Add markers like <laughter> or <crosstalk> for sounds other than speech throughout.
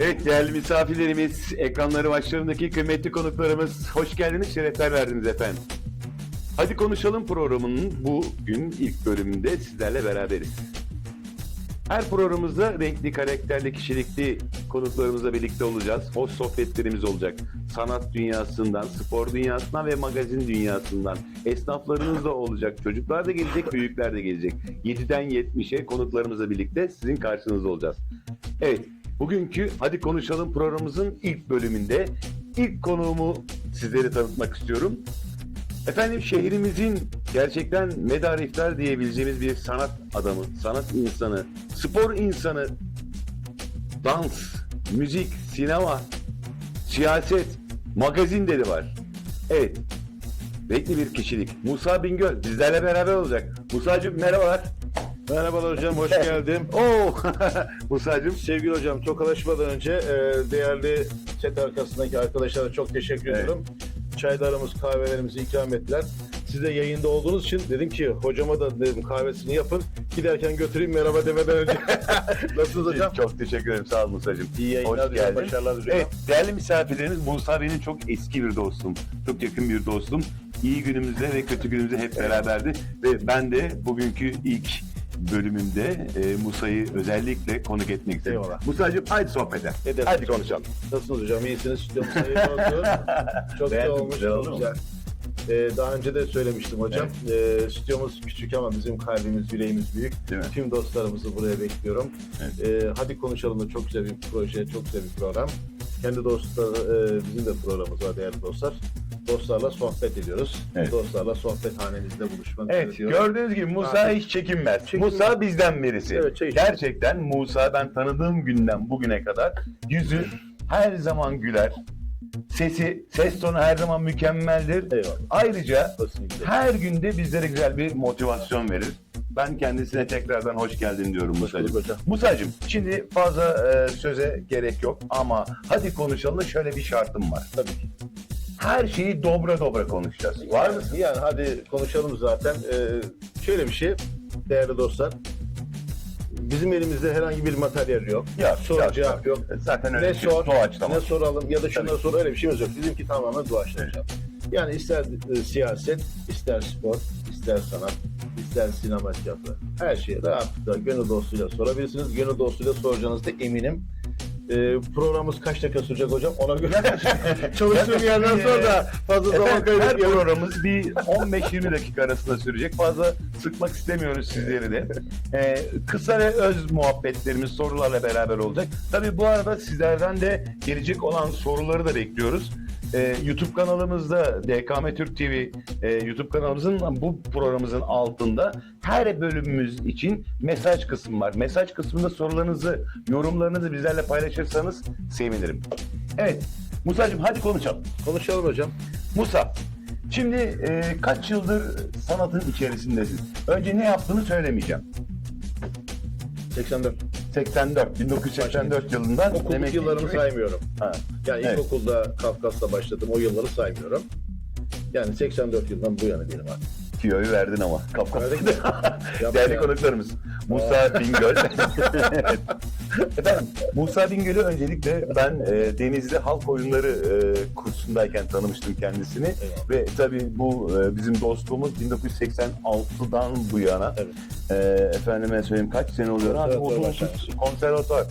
Evet değerli misafirlerimiz, ekranları başlarındaki kıymetli konuklarımız hoş geldiniz, şerefler verdiniz efendim. Hadi konuşalım programının bugün ilk bölümünde sizlerle beraberiz. Her programımızda renkli, karakterli, kişilikli konuklarımızla birlikte olacağız. Hoş sohbetlerimiz olacak. Sanat dünyasından, spor dünyasından ve magazin dünyasından. Esnaflarınız da olacak. Çocuklar da gelecek, büyükler de gelecek. 7'den 70'e konuklarımızla birlikte sizin karşınızda olacağız. Evet, bugünkü Hadi Konuşalım programımızın ilk bölümünde ilk konuğumu sizlere tanıtmak istiyorum. Efendim şehrimizin gerçekten medar iftar diyebileceğimiz bir sanat adamı, sanat insanı, spor insanı, dans, müzik, sinema, siyaset, magazin de var. Evet, renkli bir kişilik. Musa Bingöl bizlerle beraber olacak. Musa'cığım merhabalar. Merhabalar hocam, hoş <laughs> geldim. Oo, <laughs> Musa'cığım Sevgili hocam, tokalaşmadan önce e, değerli set arkasındaki arkadaşlara çok teşekkür Evet. ediyorum. Çaylarımız, kahvelerimizi ikram ettiler. Siz de yayında olduğunuz için dedim ki hocama da dedim kahvesini yapın. Giderken götüreyim merhaba demeden önce. <laughs> Nasılsınız hocam? çok teşekkür ederim. Sağ ol Musa'cığım. İyi yayınlar Hoş diliyorum, başarılar diliyorum. Evet, değerli misafirlerimiz Musa benim çok eski bir dostum. Çok yakın bir dostum. İyi günümüzde ve kötü günümüzde hep beraberdi. Ve ben de bugünkü ilk bölümümde e, Musa'yı özellikle konuk etmek istedim. Eyvallah. Musa'cığım haydi sohbete. Ederiz. Hadi konuşalım. Nasılsınız hocam? İyisiniz. Stüdyomuz hayırlı <laughs> olsun. Çok güzel Beğendim, olmuş. güzel oldu mu? güzel. Ee, daha önce de söylemiştim hocam. Ee, stüdyomuz küçük ama bizim kalbimiz, yüreğimiz büyük. Değil mi? Tüm dostlarımızı buraya bekliyorum. Ee, hadi konuşalım da çok güzel bir proje, çok güzel bir program. Kendi dostlar, e, bizim de programımız var değerli dostlar. Dostlarla sohbet ediyoruz. Evet. Dostlarla sohbet hanemizde buluşmak Evet istiyorum. gördüğünüz gibi Musa Abi, hiç çekinmez. çekinmez. Musa bizden birisi. Evet, içelim. Gerçekten Musa ben tanıdığım günden bugüne kadar yüzü her zaman güler. Sesi, ses tonu her zaman mükemmeldir. Eyvallah. Ayrıca Kesinlikle. her günde bizlere güzel bir motivasyon verir. Ben kendisine tekrardan hoş geldin diyorum Musa'cığım. hocam. Musa'cığım şimdi fazla e, söze gerek yok ama hadi konuşalım da şöyle bir şartım var. Tabii ki. Her şeyi dobra dobra konuşacağız. Var mısın? Yani hadi konuşalım zaten. Ee, şöyle bir şey değerli dostlar. Bizim elimizde herhangi bir materyal yok. Yok, Soru yok, cevap yok. Zaten öyle Ne bir şey. sor, Doğaçlama. ne soralım ya da şunları Tabii. sor öyle bir şeyimiz yok. Bizimki tamamen doğaçlama. Yani ister e, siyaset, ister spor, ister sanat, ister sinema tiyatro. Her şeyi rahatlıkla gönül dostuyla sorabilirsiniz. Gönül dostuyla soracağınızda eminim. E, programımız kaç dakika sürecek hocam? Ona göre <laughs> çalıştığım yerden sonra da fazla zaman Efendim, her programımız bir 15-20 dakika arasında sürecek. Fazla sıkmak istemiyoruz sizleri de. Ee, kısa ve öz muhabbetlerimiz sorularla beraber olacak. Tabii bu arada sizlerden de gelecek olan soruları da bekliyoruz. Ee, YouTube kanalımızda DKM Türk TV e, YouTube kanalımızın bu programımızın altında her bölümümüz için mesaj kısmı var. Mesaj kısmında sorularınızı, yorumlarınızı bizlerle paylaşırsanız sevinirim. Evet, Musa'cığım hadi konuşalım. Konuşalım hocam. Musa, şimdi e, kaç yıldır sanatın içerisindesin? Önce ne yaptığını söylemeyeceğim. 84. 84, 1984 yılından Okulluk demek ki- yıllarımı saymıyorum. Ha, Yani Evet. ilkokulda Kafkas'ta başladım. O yılları saymıyorum. Yani 84 yıldan bu yana diyelim abi. Tüyoyu verdin ama. Kapkapıda. Verdik mi? <laughs> Yapma Değerli ya. konuklarımız. Musa Bingöl. <laughs> Evet. Efendim Musa Bingöl'ü öncelikle ben e, Denizli Halk Oyunları e, kursundayken tanımıştım kendisini. Eyvallah. Ve tabii bu e, bizim dostluğumuz 1986'dan bu yana. Evet. E, efendime söyleyeyim kaç sene oluyor? Abi, Konservatuvar 30 başlamıştık. konservatuvar.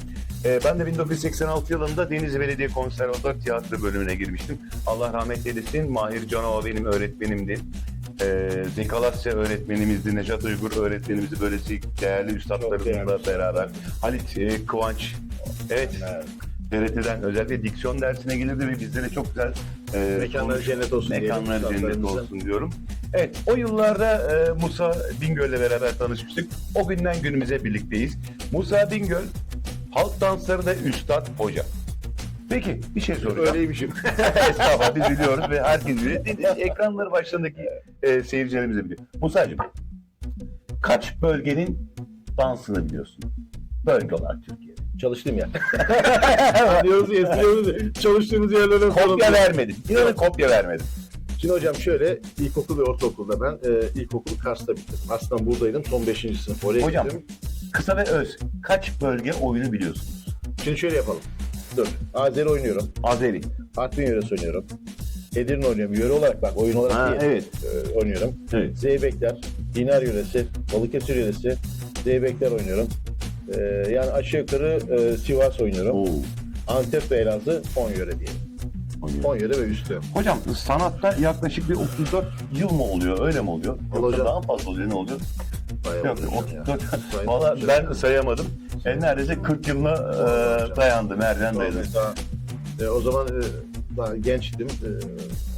E, ben de 1986 yılında Denizli Belediye Konservatuvar Tiyatro bölümüne girmiştim. Allah rahmet eylesin. Mahir Canova benim öğretmenimdi. E, Zeki Alasya öğretmenimizdi. Necat Uygur öğretmenimizdi. Böylesi değerli üstadlarımızla beraber. Halit e, Kıvanç. Evet. TRT'den özellikle diksiyon dersine gelirdi ve bizlere çok güzel e, Mekanları konuş- cennet olsun diyelim Mekanlar cennet olsun diyorum. Evet o yıllarda e, Musa Bingöl'le beraber tanışmıştık. O günden günümüze birlikteyiz. Musa Bingöl halk dansları da üstad hoca. Peki bir şey soracağım. Öyleymişim. <laughs> Estağfurullah biz biliyoruz ve herkes biliyor. Ekranları başlarındaki e, seyircilerimiz de biliyor. Musa'cığım kaç bölgenin dansını biliyorsun? Bölge olarak Türkiye'de. Çalıştığım yer. Diyoruz ya, ya. Çalıştığımız yerlerden Kopya vermedim. İnanın kopya vermedim. Şimdi hocam şöyle ilkokul ve ortaokulda ben e, ilkokulu Kars'ta bitirdim. Aslında buradaydım son 5. sınıf oraya Hocam. gittim. Kısa ve öz. Kaç bölge oyunu biliyorsunuz? Şimdi şöyle yapalım. Dur. Azeri oynuyorum. Azeri. Artvin yöresi oynuyorum. Edirne oynuyorum. Yöre olarak bak oyun olarak Ha, değil. evet. e, oynuyorum. Evet. Zeybekler, Dinar yöresi, Balıkesir yöresi, Zeybekler oynuyorum. E, yani aşağı yukarı e, Sivas oynuyorum. Oo. Antep ve Elazığ 10 yöre diyelim. oynuyor. 10 yöre ve üstü. Hocam sanatta yaklaşık bir 34 yıl mı oluyor? Öyle mi oluyor? Yoksa hocam. daha fazla oluyor? Ne oluyor? Yok, oluyor ya. 34. Sayın Valla ben sayamadım. E, neredeyse 40 yılına e, dayandı. Nereden dayandı? Daha, e, o zaman e, daha gençtim.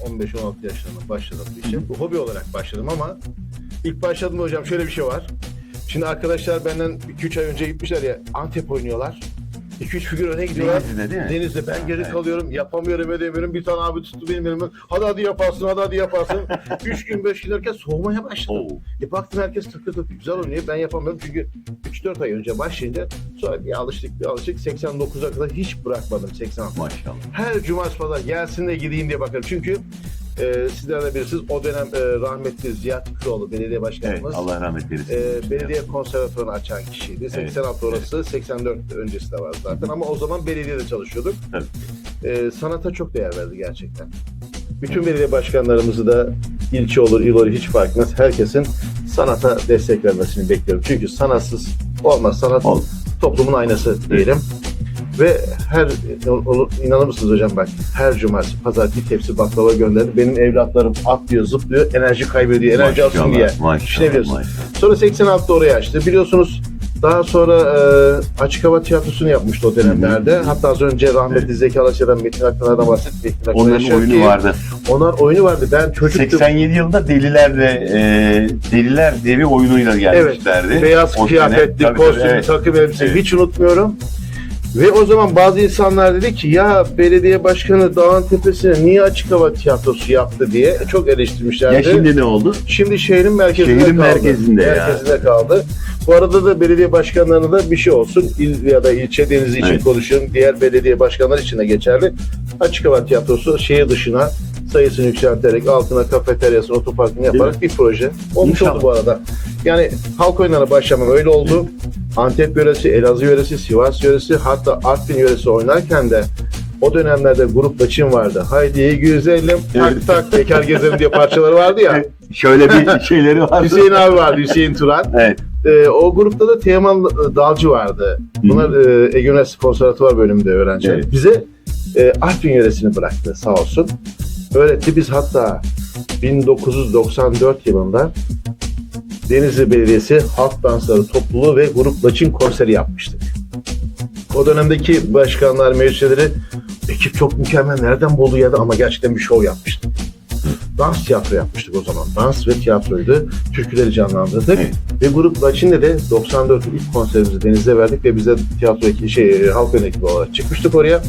E, 15-16 yaşlarında başladım bu işe. Bu hobi olarak başladım ama ilk başladığımda hocam şöyle bir şey var. Şimdi arkadaşlar benden 2-3 ay önce gitmişler ya Antep oynuyorlar. 2-3 figür öne gidiyorlar. Denizli'de değil mi? Denizde ben geri Evet. kalıyorum. Yapamıyorum edemiyorum. Bir tane abi tuttu benim elimi. Hadi hadi yaparsın hadi hadi yaparsın. <laughs> 3 gün 5 gün derken soğumaya başladım. Oo. E baktım herkes tıkır tıkır güzel oynuyor. Ben yapamıyorum çünkü 3-4 ay önce başlayınca sonra bir alıştık bir alıştık. 89'a kadar hiç bırakmadım 86. Maşallah. Her cumartesi pazar gelsin de gideyim diye bakarım. Çünkü e, sizler de bilirsiniz o dönem e, rahmetli Ziya Tıkıroğlu belediye Evet, başkanımız. Allah rahmet eylesin. e, belediye konservatuvarını açan kişiydi. 86 orası, 84 öncesi de var zaten ama o zaman belediyede çalışıyorduk. Tabii. E, sanata çok değer verdi gerçekten. Bütün belediye başkanlarımızı da ilçe olur, il olur hiç fark etmez. Herkesin sanata destek vermesini bekliyorum. Çünkü sanatsız olmaz. Sanat Ol. toplumun aynası diyelim. Ve her o- inanır mısınız hocam bak her cumartesi pazar bir tepsi baklava gönderdi. Benim evlatlarım atlıyor, zıplıyor, enerji kaybediyor, enerji alsın Maşallah, diye. Maşallah, Düşünebiliyorsun. maşallah. Sonra 86'da oraya açtı. Biliyorsunuz daha sonra e, açık hava tiyatrosunu yapmıştı o dönemlerde. Hatta az önce rahmetli Zeki Alaçatı'dan Metin Akpınar'dan bahsettik. Onların yaşar oyunu vardı. Onlar oyunu vardı. Ben çocuktum. 87 yılında Deliler'de e, Deliler diye bir oyunuyla gelmişlerdi. Beyaz O kıyafetli, kostüm, evet. takım elbise Evet. hiç unutmuyorum. Ve o zaman bazı insanlar dedi ki ya belediye başkanı dağın tepesine niye açık hava tiyatrosu yaptı diye çok eleştirmişlerdi. Ya şimdi ne oldu? Şimdi şehrin merkezinde Şehrin kaldı. merkezinde ya. Merkezinde kaldı. Bu arada da belediye başkanlarına da bir şey olsun. İl ya da ilçe denizi için Evet. konuşuyorum. Diğer belediye başkanları için de geçerli. Açık hava tiyatrosu şehir dışına sayısını yükselterek altına kafeteryasını, otoparkını yaparak bir proje olmuş İnşallah. oldu bu arada. Yani halk oyunlarına başlamam öyle oldu. Antep yöresi, Elazığ yöresi, Sivas yöresi hatta Artvin yöresi oynarken de o dönemlerde grup Laçin vardı. Haydi güzelim tak tak bekar gezelim diye parçaları vardı ya. Şöyle bir <laughs> şeyleri vardı. Hüseyin abi vardı, Hüseyin Turan. Evet. Ee, o grupta da Teoman Dalcı vardı. Bunlar e, Ege Üniversitesi Konservatuvar bölümünde öğrenciler. Evet. Bize e, Artvin yöresini bıraktı sağ olsun. Öğretti. Biz hatta 1994 yılında Denizli Belediyesi Halk Dansları Topluluğu ve Grup Laçin konseri yapmıştık. O dönemdeki başkanlar, meclisleri ekip çok mükemmel nereden buldu ya da ama gerçekten bir şov yapmıştık. Dans tiyatro yapmıştık o zaman. Dans ve tiyatroydu. Türküleri canlandırdık. Evet. Ve grup Laçin'de de 94 ilk konserimizi Deniz'de verdik ve bize tiyatro şey, halk ön ekibi olarak çıkmıştık oraya.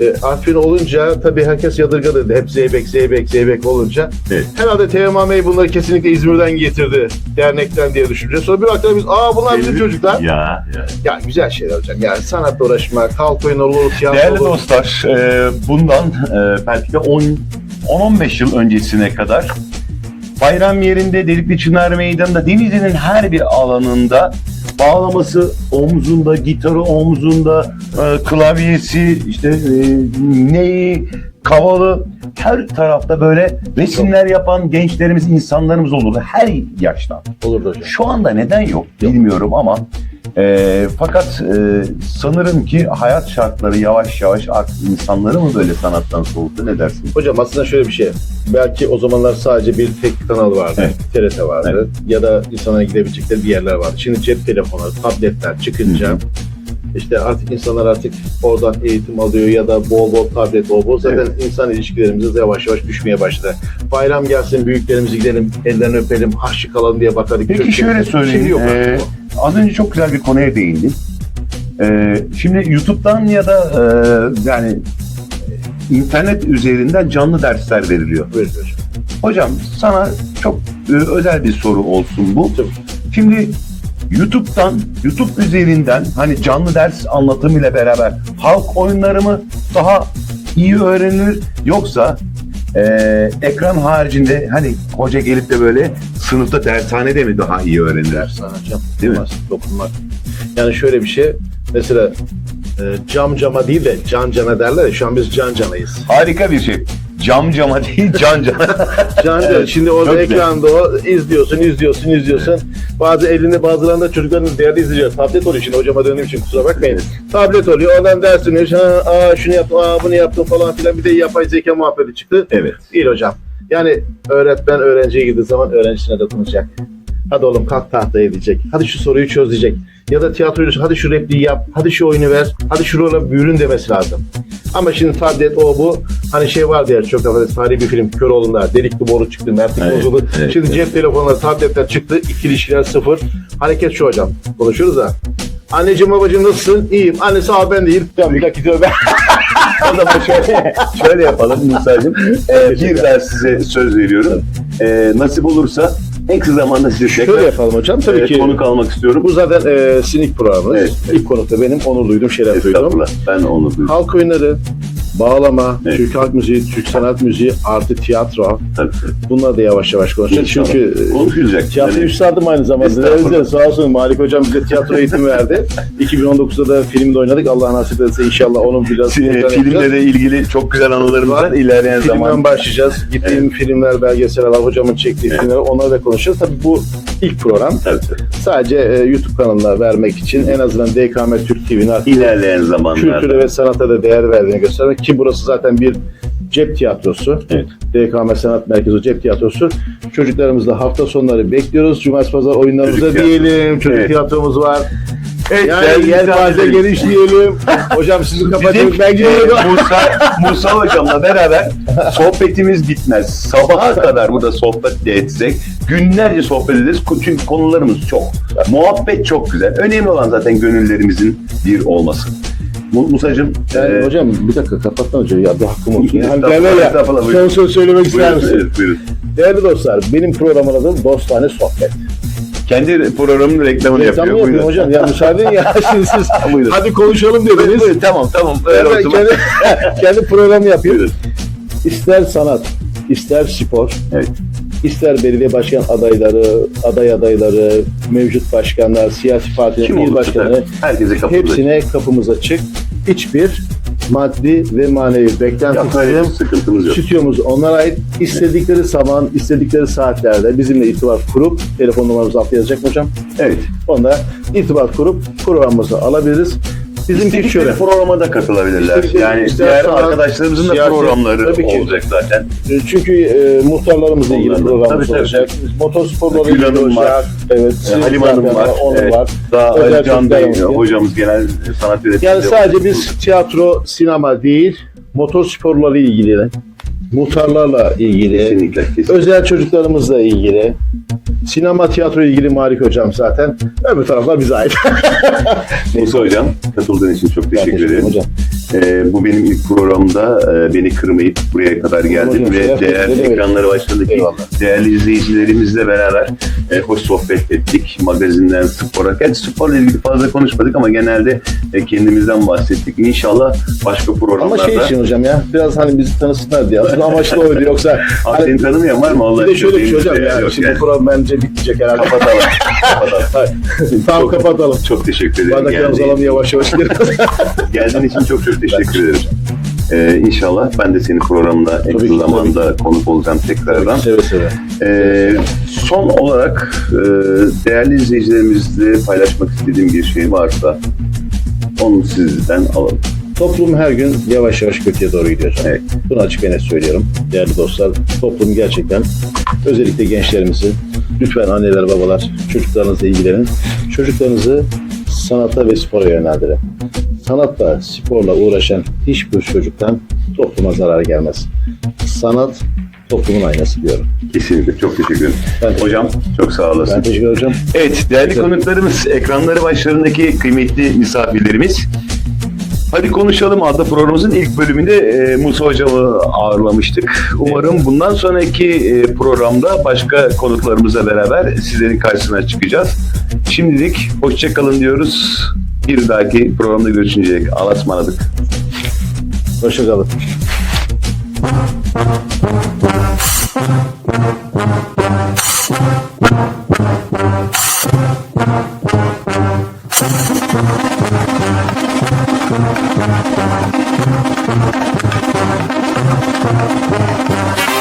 E, Artvin olunca tabii herkes yadırgadı. Hep Zeybek, Zeybek, Zeybek olunca. Evet. Herhalde Teoman Bey bunları kesinlikle İzmir'den getirdi. Dernekten diye düşüneceğiz. Sonra bir baktılar biz, aa bunlar bizim çocuklar. Ya, ya. Ya güzel şeyler hocam. Yani sanatla uğraşmak, halk oyunu olur, tiyatro Değerli olur. dostlar, e, bundan e, belki de 10 10-15 yıl öncesine kadar bayram yerinde Delikli Çınar Meydanı'nda Denizli'nin her bir alanında bağlaması omzunda, gitarı omzunda, e, klavyesi, işte e, neyi, kavalı her tarafta böyle resimler yapan gençlerimiz, insanlarımız olurdu her yaştan. Olurdu hocam. Şu anda neden yok bilmiyorum ama e, fakat e, sanırım ki hayat şartları yavaş yavaş artık insanları mı böyle sanattan soğuttu ne dersin? Hocam aslında şöyle bir şey. Belki o zamanlar sadece bir tek kanal vardı. TRT vardı. Ya da insanlara gidebilecekleri bir yerler vardı. Şimdi cep telefonları, tabletler çıkınca İşte artık insanlar artık oradan eğitim alıyor ya da bol bol tablet, bol bol. Zaten insan ilişkilerimiz de yavaş yavaş düşmeye başladı. Bayram gelsin, büyüklerimizi gidelim, ellerini öpelim, harçlık kalalım diye bakardık. Peki şöyle söyleyeyim. Şimdi yok Ee. Az önce çok güzel bir konuya değindin. Ee, şimdi YouTube'dan ya da e, yani internet üzerinden canlı dersler veriliyor. Buyurun hocam. Hocam sana çok e, özel bir soru olsun bu. Tabii. Şimdi YouTube'dan, YouTube üzerinden hani canlı ders anlatımıyla beraber halk oyunları mı daha iyi öğrenilir yoksa e, ekran haricinde hani hoca gelip de böyle sınıfta dershanede mi daha iyi öğrenilir? Dershane hocam. Değil mi? Dokunmaz, Dokunmak. Yani şöyle bir şey. Mesela e, cam cama değil de can cana derler ya. Şu an biz can canayız. Harika bir şey. Cam cama <laughs> değil can cana. Can. Evet, Şimdi orada çok ekranda o izliyorsun, izliyorsun, izliyorsun. Bazı elinde bazılarında çocukların değerli izleyiciler. Tablet oluyor şimdi hocama döndüğüm için kusura bakmayın. Tablet oluyor. Oradan ders dinliyor. Ha, aa şunu yaptım, aa bunu yaptım falan filan. Bir de yapay zeka muhabbeti çıktı. evet. Değil hocam. Yani öğretmen öğrenciye girdiği zaman öğrencisine dokunacak. Hadi oğlum kalk tahtaya diyecek. Hadi şu soruyu çöz diyecek. Ya da tiyatroyu hadi şu repliği yap. Hadi şu oyunu ver. Hadi şu role bürün demesi lazım. Ama şimdi tablet o bu. Hani şey vardı ya çok defa tarihi bir film Köroğlu'nda delikli boru çıktı. Mertlik Evet, bozuldu. evet, şimdi evet. cep telefonları tabletler çıktı. İkili ilişkiler sıfır. Hareket şu hocam. Konuşuyoruz da. Anneciğim babacığım nasılsın? İyiyim. Annesi abi ben de iyiyim. Ya bir dakika diyor ben. <laughs> O zaman şöyle, şöyle yapalım Musa'cığım. Ee, bir daha size söz veriyorum. Ee, nasip olursa en kısa zamanda size tekrar Şöyle yapalım hocam. Tabii e, ki konuk almak istiyorum. Bu zaten e, sinik programımız. Evet. İlk konuk da benim. Onur duydum, şeref duydum. Estağfurullah. Ben onu duydum. Halk oyunları, bağlama, Evet. Türk halk müziği, Türk sanat müziği, artı tiyatro. Tabii. Bunlar da yavaş yavaş konuşacağız. İnşallah. Çünkü e, Konuşulacak. tiyatro Yani- üstadım aynı zamanda. Değerli Sağ olsun Malik Hocam bize tiyatro eğitimi verdi. <laughs> 2019'da da filmde oynadık. Allah nasip etse inşallah onun biraz yapacağız. Filmle de ilgili çok güzel anılarımız var. İlerleyen Filmden zaman. başlayacağız. Gittiğim filmler, belgeseller. Hocamın çektiği filmler. Onları da konuşacağız. Tabii bu ilk program. Tabii. Sadece e, YouTube kanalına vermek için en azından DKM Türk TV'nin İlerleyen zamanlarda. kültüre ve sanata da değer verdiğini göstermek ki burası zaten bir cep tiyatrosu. Evet. DKM Sanat Merkezi cep tiyatrosu. Çocuklarımızı da hafta sonları bekliyoruz. Cumartesi pazar oyunlarımıza Çocuk tiyatrosu. diyelim. Çocuk Evet. tiyatromuz var. Evet, Yani yelpaze geniş diyelim. <laughs> Hocam sizi. Bizim Ben gidiyorum. e, Musa, Musa hocamla beraber sohbetimiz bitmez. Sabaha <laughs> kadar burada sohbet de etsek günlerce sohbet ederiz. Çünkü konularımız çok. Muhabbet çok güzel. Önemli olan zaten gönüllerimizin bir olması. Mu- Musa'cığım Yani e, hocam bir dakika kapatma hocam ya bir hakkım olsun. Yani ya estağfurullah, son buyurun. söz söylemek ister buyurun, misin? buyurun. Değerli dostlar benim programın adı Dostane Sohbet. Kendi programının reklamını Reklam yapıyor. mı yapayım Buyurun. hocam? Ya müsaade ya. <laughs> Şimdi siz Buyurun. hadi konuşalım dediniz. Buyurun, Tamam tamam. Öyle Ben kendi, <laughs> kendi programı. Buyurun. İster sanat, ister spor, Evet. İster belediye başkan adayları, aday adayları, mevcut başkanlar, siyasi partiler, Kim il başkanı herkese kapımız açık. hepsine kapımız açık. Hiçbir maddi ve manevi beklentisizim. sıkıntımız yok. Stüdyomuz onlara ait. İstedikleri zaman, istedikleri saatlerde bizimle irtibat kurup, telefon numaramızı altta yazacak mı hocam? Evet. Onda irtibat kurup programımızı alabiliriz. Bizimki şöyle. programa da katılabilirler. Yani diğer sanat, arkadaşlarımızın da programları tabii ki. olacak zaten. E, Çünkü e, muhtarlarımızla ilgili programımız Tabii, tabii, olacak. Motorsporla ilgili Hanım var. olacak. Evet. Ee, Halim Hanım var. Onur Evet. var. Daha Ali Can Bey, hocamız genel sanat yöneticisi. Yani sadece biz tiyatro, sinema değil, motorsporlarla ilgili, muhtarlarla ilgili, Kesinlikle, kesinlikle. özel çocuklarımızla ilgili, sinema, tiyatro ilgili Malik Hocam zaten. Öbür taraflar bize ait. <laughs> Musa Hocam katıldığın için çok teşekkür teşekkür ederim. hocam. Ee, bu benim ilk programda e, beni kırmayıp buraya kadar geldin Hocam, ve değerli ekranları başındaki Eyvallah. değerli izleyicilerimizle beraber e, hoş sohbet ettik. Magazinden spora. Gerçi sporla ilgili fazla konuşmadık ama genelde e, kendimizden bahsettik. İnşallah başka Ama programlarda. şey için hocam ya, biraz hani bizi tanısınlar diye. Aslında amaçlı oydu yoksa. <laughs> Abi seni tanımayan var mı? Allah bir de şöyle bir şey hocam Yok ya. Şimdi yani. program bence bitecek herhalde. Kapatalım. <laughs> Kapatalım. Tamam Çok- kapatalım. Çok teşekkür ederim. Bardaklarımızı Geldiğin- alalım yavaş yavaş. <laughs> Geldiğin için çok çok teşekkür ederim. Ee, inşallah ben de senin programına en kısa zamanda konuk olacağım tekrardan. seve seve. Ee, son olarak e, değerli izleyicilerimizle paylaşmak istediğim bir şey varsa onu sizden alalım. Toplum her gün yavaş yavaş kötüye doğru gidiyor. Evet. Bunu açık ve net söylüyorum değerli dostlar. Toplum gerçekten özellikle gençlerimizi lütfen anneler babalar çocuklarınızla ilgilenin. Çocuklarınızı sanata ve spora yöneldirin. Sanatla, sporla uğraşan hiçbir çocuktan topluma zarar gelmez. Sanat toplumun aynası diyorum. Kesinlikle. Çok teşekkür ederim. Ben, Hocam çok sağ olasın. ben teşekkür ederim. Evet değerli konuklarımız, ekranları başlarındaki kıymetli misafirlerimiz. Hadi konuşalım adlı programımızın ilk bölümünde e, Musa Hocam'ı ağırlamıştık. Umarım bundan sonraki e, programda başka konuklarımızla beraber sizlerin karşısına çıkacağız. Şimdilik hoşçakalın diyoruz. Bir dahaki programda görüşünceye dek alasmanadık. Hoşçakalın. Thank. Thank you.